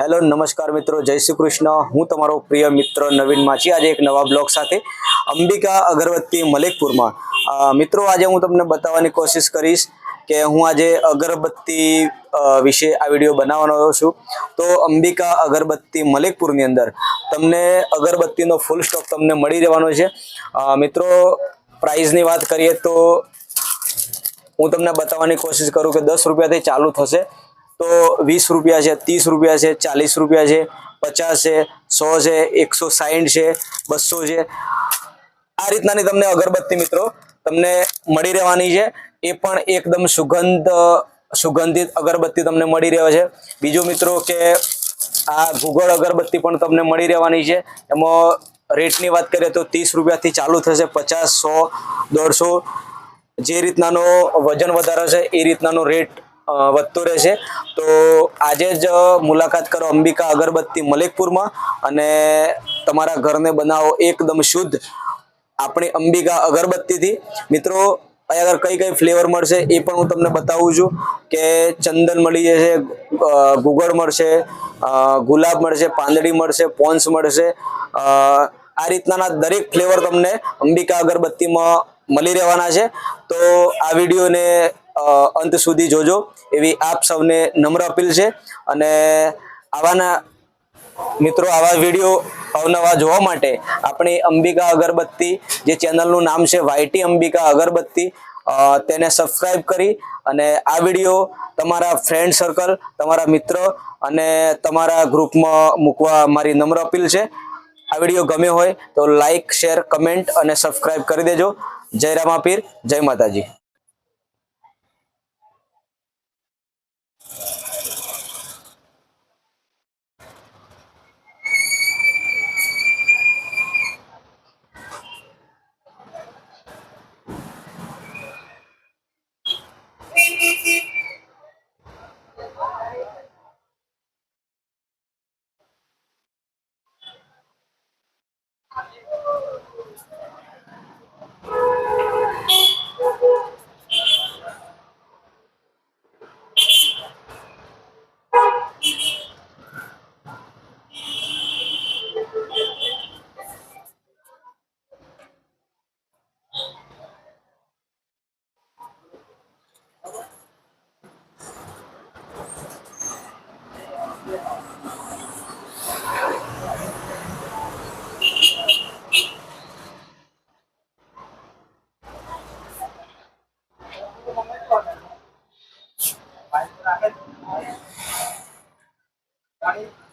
Hello, નમસ્કાર મિત્રો, જય શ્રી કૃષ્ણ. હું તમારો પ્રિય મિત્ર નવીન માછી. આજે એક નવા બ્લોગ સાથે અંબિકા અગરબત્તી મલેકપુરમાં. મિત્રો, આજે હું તમને બતાવવાની કોશિશ કરીશ કે હું આજે અગરબત્તી વિશે આ વીડિયો બનાવવાનો છું. તો અંબિકા અગરબત્તી મલેકપુરની અંદર તમને અગરબત્તીનો ફૂલ સ્ટોક તમને મળી રહેવાનો છે. મિત્રો પ્રાઇઝની વાત કરીએ તો હું તમને બતાવવાની કોશિશ કરું કે દસ રૂપિયાથી ચાલુ થશે. તો વીસ રૂપિયા છે, ત્રીસ રૂપિયા છે, ચાલીસ રૂપિયા છે, પચાસ છે, સો છે, એકસો સાઠ છે, બસો છે. આ રીતનાની તમને અગરબત્તી મિત્રો તમને મળી રહેવાની છે. એ પણ એકદમ સુગંધ, સુગંધિત અગરબત્તી તમને મળી રહે છે. બીજું મિત્રો કે આ ગુગળ અગરબત્તી પણ તમને મળી રહેવાની છે. એમાં રેટની વાત કરીએ તો ત્રીસ રૂપિયાથી ચાલુ થશે પચાસ, સો, દોઢસો. જે રીતનાનો વજન વધારે છે, એ રીતનાનો રેટ વધતો રહેશે. તો આજે જ મુલાકાત કરો અંબિકા અગરબત્તી મલેકપુરમાં અને તમારા ઘરને બનાવો એકદમ શુદ્ધ આપણી અંબિકા અગરબત્તીથી. મિત્રો અહીં આગળ કઈ કઈ ફ્લેવર મળશે એ પણ હું તમને બતાવું છું કે ચંદન મળી જશે ગુગળ મળશે ગુલાબ મળશે, પાંદડી મળશે, પોન્સ મળશે. આ રીતના દરેક ફ્લેવર તમને અંબિકા અગરબત્તીમાં મળી રહેવાના છે. તો આ વિડીયોને અંત સુધી જોજો. એવી આપ સૌને નમ્ર અપીલ છે. અને આવાના મિત્રો, આવા વીડિયો અવનવા જોવા માટે આપણી અંબિકા અગરબત્તી, જે ચેનલનું નામ છે વાયટી અંબિકા અગરબત્તી તેને સબસ્ક્રાઈબ કરી અને આ વીડિયો તમારા ફ્રેન્ડ સર્કલ, તમારા મિત્ર અને તમારા ગ્રુપમાં મૂકવા મારી નમ્ર અપીલ છે. આ વીડિયો ગમ્યો હોય તો લાઈક શેર, કમેન્ટ અને સબસ્ક્રાઈબ કરી દેજો. જય રામાપીર, જય માતાજી. Baik, terakhir. Baik.